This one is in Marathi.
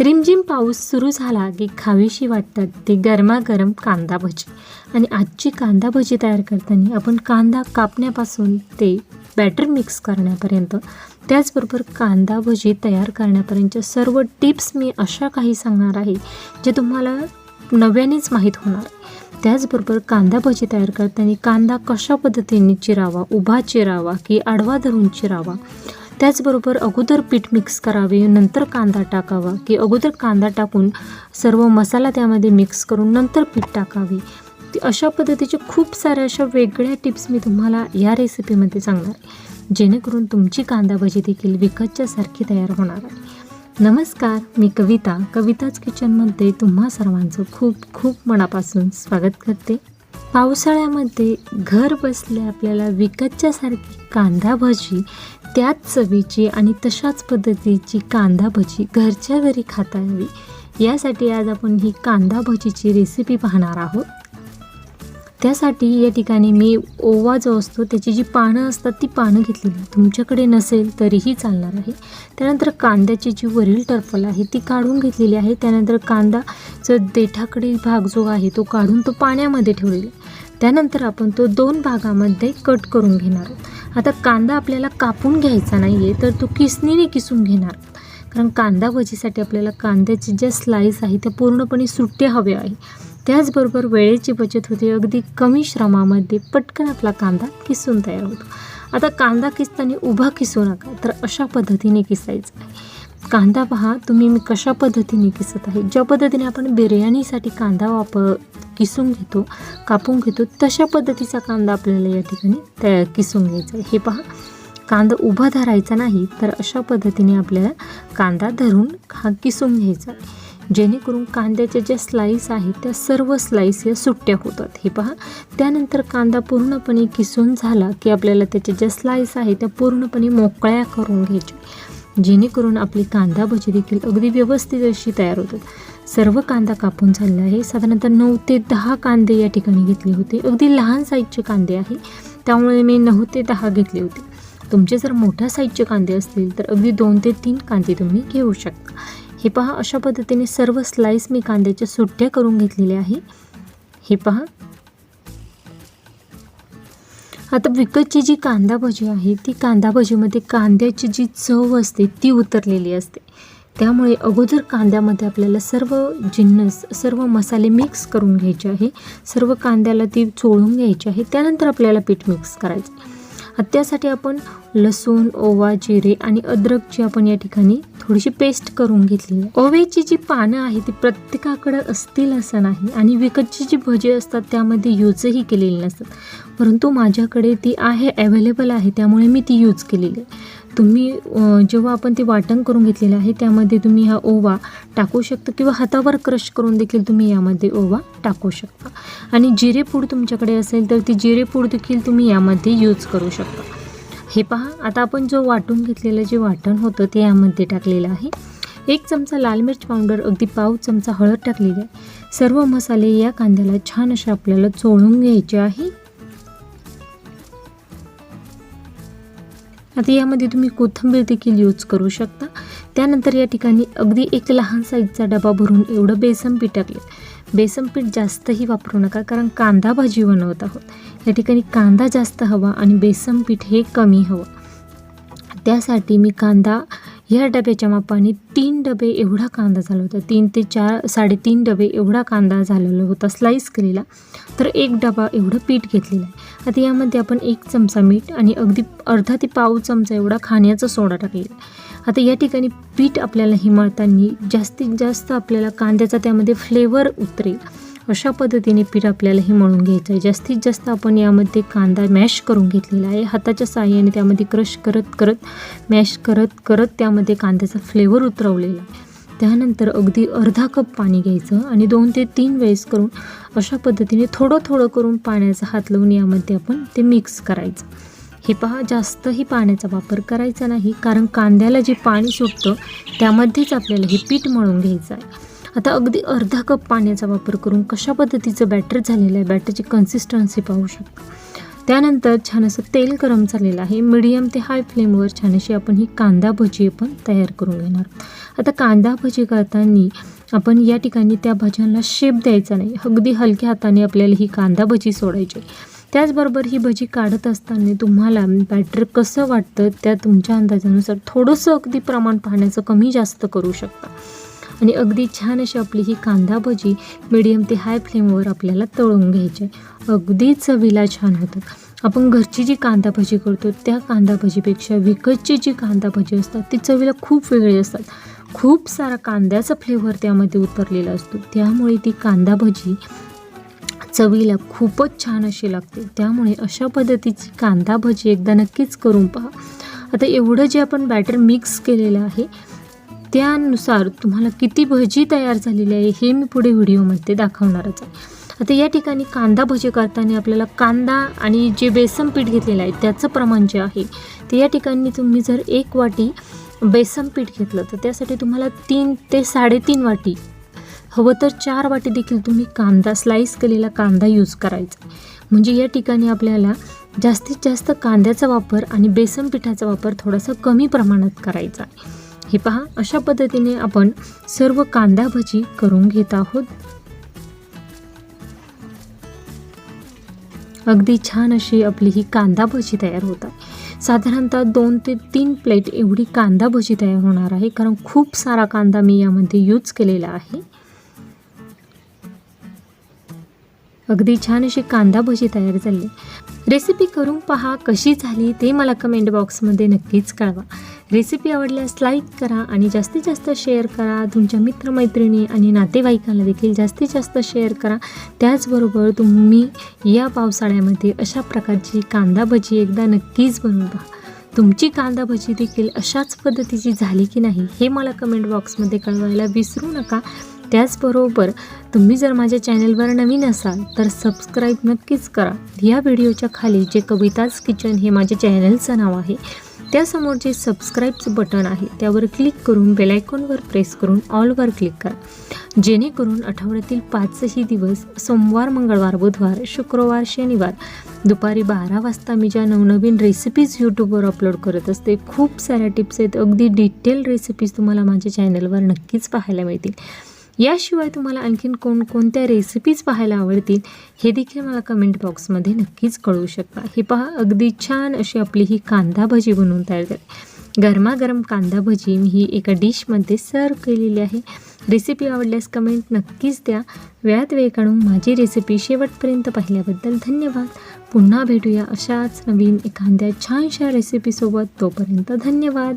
रिमझिम पाऊस सुरू झाला की खावीशी वाटतात ते गरमागरम कांदा भजी. आणि आजची कांदा भजी तयार करताना आपण कांदा कापण्यापासून ते बॅटर मिक्स करण्यापर्यंत त्याचबरोबर कांदा भजी तयार करण्यापर्यंतच्या सर्व टिप्स मी अशा काही सांगणार आहे जे तुम्हाला नव्यानेच माहीत होणार. त्याचबरोबर कांदा भजी तयार करताना कांदा कशा पद्धतीने चिरावा उभा चिरावा की आडवा धरून चिरावा त्याचबरोबर अगोदर पीठ मिक्स करावे नंतर कांदा टाकावा. की अगोदर कांदा टाकून सर्व मसाला त्यामध्ये मिक्स करून नंतर पीठ टाकावे. ती अशा पद्धतीचे खूप साऱ्या अशा वेगळ्या टिप्स मी तुम्हाला या रेसिपीमध्ये सांगणार आहे. जेणेकरून तुमची कांदा भजी देखील विकतच्यासारखी तयार होणार आहे. नमस्कार मी कविता. कविताच किचनमध्ये तुम्हा सर्वांचं खूप खूप मनापासून स्वागत करते. पावसाळ्यामध्ये घर बसल्या आपल्याला विकतच्यासारखी कांदा भजी त्याच चवीची आणि तशाच पद्धतीची कांदा भजी घरच्या घरी खाता यावी. यासाठी आज आपण ही कांदा भजीची रेसिपी पाहणार आहोत. त्यासाठी या ठिकाणी मी ओवा जो असतो त्याची जी पानं असतात ती पानं घेतलेली तुमच्याकडे नसेल तरीही चालणार आहे. त्यानंतर कांद्याची जी वरील टर्फल आहे ती काढून घेतलेली आहे. त्यानंतर कांदाचा देठाकडील भाग जो आहे तो काढून तो पाण्यामध्ये ठेवलेला त्यानंतर आपण तो दोन भागामध्ये कट करून घेणार आहोत. आता कांदा आपल्याला कापून घ्यायचा नाही आहे तर तो किसणीने किसून घेणार कारण कांदा भजीसाठी आपल्याला कांद्याचे ज्या स्लाईस आहे त्या पूर्णपणे सुट्टे हवे आहे. त्याचबरोबर वेळेची बचत होते अगदी कमी श्रमामध्ये पटकन आपला कांदा किसून तयार होतो. आता कांदा किसताना उभा किसू नका तर अशा पद्धतीने किसायचा आहे. कांदा पहा तुम्ही मी कशा पद्धतीने किसत आहे? ज्या पद्धतीने आपण बिर्याणीसाठी कांदा वापर किसून घेतो कापून घेतो तशा पद्धतीचा कांदा आपल्याला या ठिकाणी तया किसून घ्यायचा आहे. हे पहा कांदा उभा धरायचा नाही तर अशा पद्धतीने आपल्याला कांदा धरून हा किसून घ्यायचा आहे. जेणेकरून कांद्याच्या ज्या स्लाईस आहेत त्या सर्व स्लाईस या सुट्ट्या होतात. हे पहा त्यानंतर कांदा पूर्णपणे किसून झाला की आपल्याला त्याच्या ज्या स्लाईस आहेत त्या पूर्णपणे मोकळ्या करून घ्यायच्या. जेणेकरून आपली कांदा भजी देखील अगदी व्यवस्थित अशी तयार होतात. सर्व कांदा कापून झालेला आहे. साधारणतः नऊ ते दहा कांदे या ठिकाणी घेतले होते. अगदी लहान साईजचे कांदे आहे. त्यामुळे मी नऊ ते दहा घेतले होते. तुमचे जर मोठ्या साईजचे कांदे असतील तर अगदी दोन ते तीन कांदे तुम्ही घेऊ शकता. हे पहा अशा पद्धतीने सर्व स्लाईस मी कांद्याच्या सुट्ट्या करून घेतलेल्या आहे. हे पहा आता विकतची जी कांदा भजी आहे ती कांदा भजीमध्ये कांद्याची जी चव असते ती उतरलेली असते. त्यामुळे अगोदर कांद्यामध्ये आपल्याला सर्व जिन्नस सर्व मसाले मिक्स करून घ्यायचे आहे. सर्व कांद्याला ती चोळून घ्यायची आहे. त्यानंतर आपल्याला पीठ मिक्स करायचं त्यासाठी आपण लसूण ओवा जिरे आणि अद्रक जे आपण या ठिकाणी थोडीशी पेस्ट करून घेतली. ओव्याची जी पानं आहे ती प्रत्येकाकडे असतील असं नाही. आणि विकतची जी भजी असतात त्यामध्ये यूजही केलेली नसतात. परंतु माझ्याकडे ती आहे अवेलेबल आहे त्यामुळे मी ती यूज केलेली आहे. तुम्ही जेव्हा आपण ते वाटण करून घेतलेलं आहे त्यामध्ये तुम्ही हा ओवा टाकू शकता किंवा हातावर क्रश करून देखील तुम्ही यामध्ये ओवा टाकू शकता. आणि जिरेपूड तुमच्याकडे असेल तर ती जिरेपूड देखील तुम्ही यामध्ये यूज करू शकता. हे पहा आता आपण जो वाटून घेतलेलं जे वाटण होतं ते यामध्ये टाकलेलं आहे. एक चमचा लाल मिरच पावडर अगदी पाव चमचा हळद टाकलेली आहे. सर्व मसाले या कांद्याला छान असे आपल्याला चोळून घ्यायचे आहे. आता यामध्ये तुम्ही कोथिंबीर देखील यूज करू शकता. त्यानंतर या ठिकाणी अगदी एक लहान साईजचा डबा भरून एवढं बेसन पीठ टाकले बेसन पीठ जास्तही वापरू नका कारण कांदा भाजी बनवत आहोत. या ठिकाणी कांदा जास्त हवा आणि बेसन पीठ हे कमी हवं. त्यासाठी मी कांदा या डब्याच्या मापाने तीन डबे एवढा कांदा झाला होता. तीन ते चार साडेतीन डबे एवढा कांदा झालेला होता स्लाईस केलेला. तर एक डबा एवढं पीठ घेतलेलं आहे. आता यामध्ये आपण एक चमचा मीठ आणि अगदी अर्धा ते पाव चमचा एवढा खाण्याचा सोडा टाकलेला आहे. आता या ठिकाणी पीठ आपल्याला हे जास्तीत जास्त आपल्याला कांद्याचा त्यामध्ये फ्लेवर उतरेल. अशा पद्धतीने पीठ आपल्याला हे मळून घ्यायचं आहे. जास्तीत जास्त आपण यामध्ये कांदा मॅश करून घेतलेला आहे. हाताच्या साह्याने त्यामध्ये क्रश करत करत मॅश करत करत त्यामध्ये कांद्याचा फ्लेवर उतरवलेला आहे. त्यानंतर अगदी अर्धा कप पाणी घ्यायचं आणि दोन ते तीन वेळेस करून अशा पद्धतीने थोडं थोडं करून पाण्याचा हात लावून यामध्ये आपण ते मिक्स करायचं. हे पहा जास्तही पाण्याचा वापर करायचा नाही कारण कांद्याला जे पाणी सुटतं त्यामध्येच आपल्याला हे पीठ मळून घ्यायचं आहे. आता अगदी अर्धा कप पाण्याचा वापर करून कशा पद्धतीचं बॅटर झालेलं आहे बॅटरची कन्सिस्टन्सी पाहू शकतो. त्यानंतर छान असं तेल गरम झालेलं आहे. मीडियम ते हाय फ्लेमवर छान अशी आपण ही कांदा भजी पण तयार करून घेणार. आता कांदा भजी करताना आपण या ठिकाणी त्या भाज्यांना शेप द्यायचा नाही. अगदी हलक्या हाताने आपल्याला ही कांदा भजी सोडायची त्याचबरोबर ही भजी काढत असताना तुम्हाला बॅटर कसं वाटतं त्या तुमच्या अंदाजानुसार थोडंसं अगदी प्रमाण पाण्याचं कमी जास्त करू शकता. आणि अगदी छान अशी आपली ही कांदा भजी मिडियम ते हाय फ्लेमवर आपल्याला तळून घ्यायची आहे. अगदी चवीला छान होतं आपण घरची जी कांदा भजी करतो त्या कांदा भजीपेक्षा विकतची जी कांदा भजी असतात ती चवीला खूप वेगळी असतात. खूप सारा कांद्याचा फ्लेवर त्यामध्ये उतरलेला असतो. त्यामुळे ती कांदा भजी चवीला खूपच छान अशी लागते. त्यामुळे अशा पद्धतीची कांदा भजी एकदा नक्कीच करून पहा. आता एवढं जे आपण बॅटर मिक्स केलेलं आहे त्यानुसार तुम्हाला किती भजी तयार झालेली आहे हे मी पुढे व्हिडिओमध्ये दाखवणारच आहे. आता या ठिकाणी कांदा भजी करताना आपल्याला कांदा आणि जे बेसन पीठ घेतलेलं आहे त्याचं प्रमाण जे आहे ते या ठिकाणी तुम्ही जर एक वाटी बेसन पीठ घेतलं तर त्यासाठी तुम्हाला तीन ते साडेतीन वाटी हवं तर चार वाटी देखील तुम्ही कांदा स्लाईस केलेला कांदा यूज करायचा. म्हणजे या ठिकाणी आपल्याला जास्तीत जास्त कांद्याचा वापर आणि बेसन पिठाचा वापर थोडासा कमी प्रमाणात करायचा आहे. हे पहा अशा पद्धतीने आपण सर्व कांदा भजी करून घेत आहोत. अगदी छान अशी आपली ही कांदा भजी तयार होत आहे. साधारणतः दोन ते तीन प्लेट एवढी कांदा भजी तयार होणार आहे कारण खूप सारा कांदा मी यामध्ये यूज केलेला आहे. अगदी छान अशी कांदा भजी तयार झाली. रेसिपी करून पहा कशी झाली ते मला कमेंट बॉक्समध्ये नक्कीच कळवा. रेसिपी आवडल्यास लाईक करा आणि जास्तीत जास्त शेअर करा. तुमच्या मित्रमैत्रिणी आणि नातेवाईकांना देखील जास्तीत जास्त शेअर करा. त्याचबरोबर तुम्ही या पावसाळ्यामध्ये अशा प्रकारची कांदा भजी एकदा नक्कीच बनवून पहा. तुमची कांदा भजी देखील अशाच पद्धतीची झाली की नाही हे मला कमेंट बॉक्समध्ये कळवायला विसरू नका. त्याचबरोबर तुम्ही जर माझ्या चॅनलवर नवीन असाल तर सबस्क्राईब नक्कीच करा. या व्हिडिओच्या खाली जे कविताज किचन हे माझ्या चॅनलचं नाव आहे त्यासमोर जे सबस्क्राईबचं बटन आहे त्यावर क्लिक करून बेलायकॉनवर प्रेस करून ऑलवर क्लिक करा. जेणेकरून आठवड्यातील पाचही दिवस सोमवार मंगळवार बुधवार शुक्रवार शनिवार दुपारी बारा वाजता मी ज्या नवनवीन रेसिपीज यूट्यूबवर अपलोड करत असते खूप साऱ्या टिप्स आहेत. अगदी डिटेल रेसिपीज तुम्हाला माझ्या चॅनलवर नक्कीच पाहायला मिळतील. याशिवाय तुम्हाला आणखीन कोणकोणत्या रेसिपीज पाहायला आवडतील हे देखील मला कमेंट बॉक्समध्ये नक्कीच कळवू शकता. हे पहा अगदी छान अशी आपली ही कांदा भजी बनवून तयार झाली. गरमागरम कांदा भजी मी ही एका डिशमध्ये सर्व केलेली आहे. रेसिपी आवडल्यास कमेंट नक्कीच द्या. वेळात वेळ काढून माझी रेसिपी शेवटपर्यंत पाहिल्याबद्दल धन्यवाद. पुन्हा भेटूया अशाच नवीन एखाद्या छानशा रेसिपीसोबत तोपर्यंत धन्यवाद.